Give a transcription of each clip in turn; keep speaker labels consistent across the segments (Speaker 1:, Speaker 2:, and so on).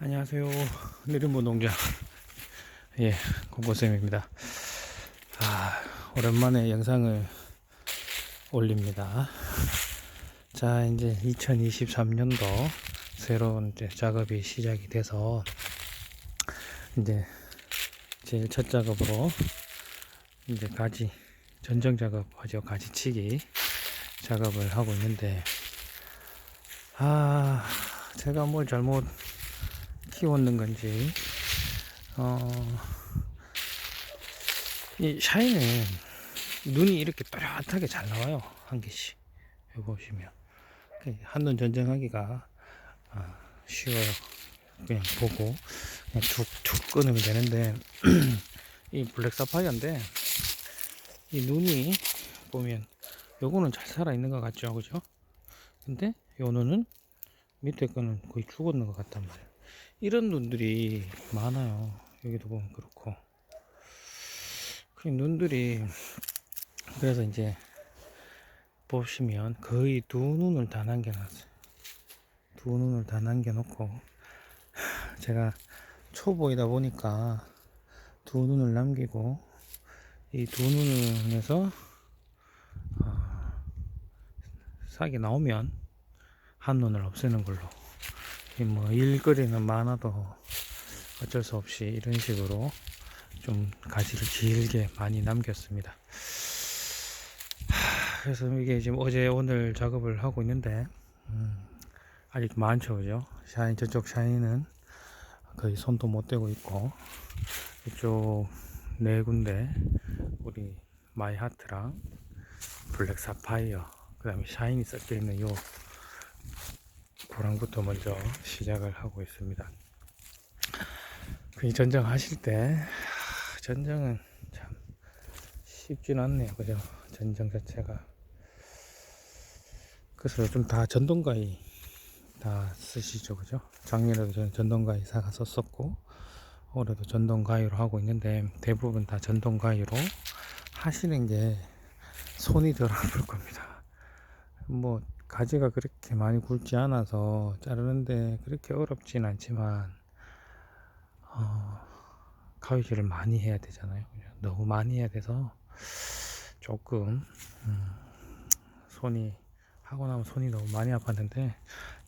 Speaker 1: 안녕하세요. 느림보 농장. 예, 공고쌤입니다. 아, 오랜만에 영상을 올립니다. 자, 이제 2023년도 새로운 이제 작업이 시작이 돼서 이제 제일 첫 작업으로 이제 가지 전정 작업하죠. 가지치기 작업을 하고 있는데 아, 제가 뭘 잘못 키웠는 건지. 어, 이 샤인은 눈이 이렇게 또렷하게 잘 나와요 한 개씩. 여기 보시면. 그 한눈 전쟁하기가 아, 쉬워요. 그냥 보고 그냥 툭툭 끊으면 되는데 이 블랙 사파이어인데 이 눈이 보면 요거는 잘 살아 있는 것 같죠? 그죠? 근데 요 눈은 밑에 거는 거의 죽었는 것 같단 말이에요 이런 눈들이 많아요. 여기도 보면 그렇고. 그 눈들이 그래서 이제 보시면 거의 두 눈을 다 남겨놨어요. 두 눈을 다 남겨놓고 제가 초보이다 보니까 두 눈을 남기고 이 두 눈에서 어, 싹이 나오면 한 눈을 없애는 걸로 이뭐 일거리는 많아도 어쩔 수 없이 이런 식으로 좀 가지를 길게 많이 남겼습니다. 하, 그래서 이게 지금 어제 오늘 작업을 하고 있는데 음, 아직 많죠, 그죠? 샤인 저쪽 샤인은 거의 손도 못 대고 있고 이쪽 네 군데 우리 마이 하트랑 블랙 사파이어 그 다음에 샤인이 섞여 있는 요 고랑부터 먼저 시작을 하고 있습니다. 그 전정 하실 때 하, 전정은 참 쉽진 않네요, 그죠? 전정 자체가 그래서 좀다 전동가위 다 쓰시죠, 그죠? 작년에도 저는 전동가위 사가 썼었고 올해도 전동가위로 하고 있는데 대부분 다 전동가위로 하시는 게 손이 덜 아플 겁니다. 뭐 가지가 그렇게 많이 굵지 않아서 자르는데 그렇게 어렵진 않지만 어, 가위질을 많이 해야 되잖아요. 너무 많이 해야 돼서 조금 음, 손이 하고 나면 손이 너무 많이 아팠는데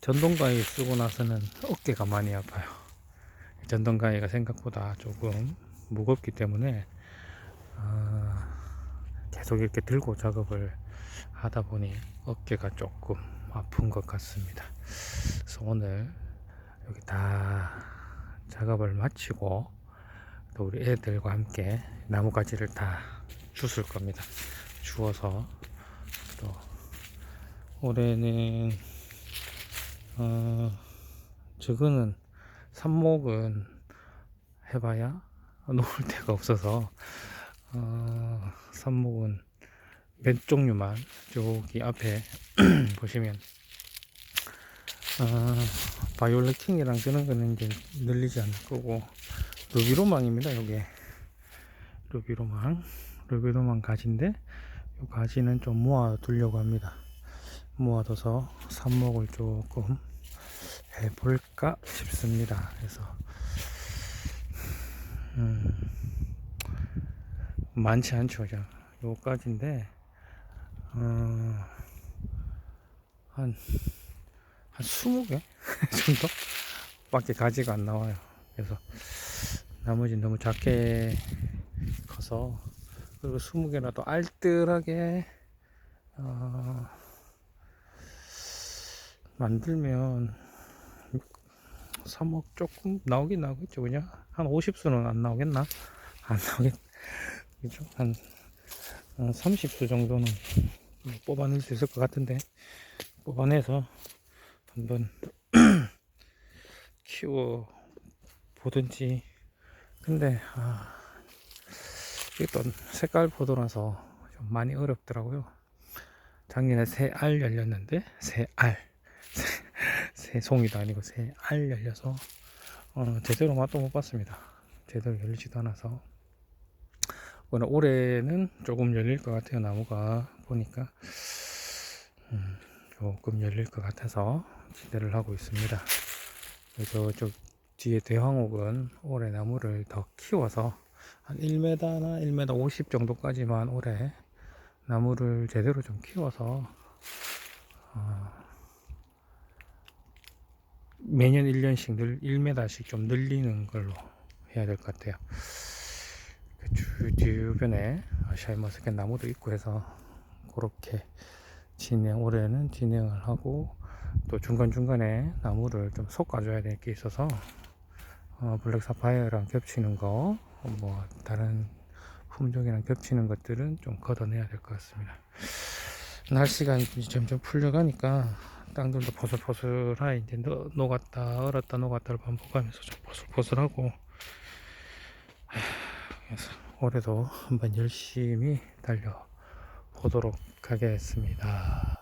Speaker 1: 전동가위 쓰고 나서는 어깨가 많이 아파요. 전동가위가 생각보다 조금 무겁기 때문에 어, 계속 이렇게 들고 작업을 하다 보니 어깨가 조금 아픈 것 같습니다. 그래서 오늘 여기 다 작업을 마치고 또 우리 애들과 함께 나무가지를 다 주술 겁니다. 주워서 또 올해는 어 저거는 삽목은 해봐야 놓을 데가 없어서 어 삽목은 몇 종류만 저기 앞에 보시면 어, 바이올레킹이랑 그런 거는 이제 늘리지 않을 거고 루비로망입니다 요게. 루비로망. 루비로망 가지인데 요 가지는 좀 모아 두려고 합니다. 모아둬서 삽목을 조금 해볼까 싶습니다. 그래서 음, 많지 않죠 요까지인데 어, 한, 한 20개 정도? 밖에 가지가 안 나와요. 그래서 나머지 너무 작게 커서 그리고 20개라도 알뜰하게 어, 만들면 3억 조금 나오긴 나오겠죠 그냥 한 50수는 안 나오겠나 안 나오겠 그죠 한 30수 정도는 뭐 뽑아낼 수 있을 것 같은데 뽑아내서 한번 키워 보든지. 근데 아, 이게 또 색깔 포도라서 좀 많이 어렵더라고요. 작년에 새 알 열렸는데 새알 새 송이도 아니고 새 알 열려서 어, 제대로 맛도 못 봤습니다. 제대로 열리지도 않아서. 올해는 조금 열릴 것 같아요 나무가 보니까 음, 조금 열릴 것 같아서 기대를 하고 있습니다 그래서 저 뒤에 대황옥은 올해 나무를 더 키워서 한 1m나 1m 50 정도까지만 올해 나무를 제대로 좀 키워서 어, 매년 1년씩 늘 1m씩 좀 늘리는 걸로 해야 될 것 같아요. 그 주, 주변에 샤인머스켓 나무도 있고 해서 그렇게 진행 올해는 진행을 하고 또 중간중간에 나무를 좀 솎아줘야 될 게 있어서 어, 블랙 사파이어랑 겹치는 거, 뭐 다른 품종이랑 겹치는 것들은 좀 걷어내야 될 것 같습니다. 날씨가 점점 풀려가니까 땅들도 포슬포슬하 이제 녹- 녹았다 얼었다 녹았다를 반복하면서 좀 포슬포슬하고 하, 그래서 올해도 한번 열심히 달려 보도록 하겠습니다.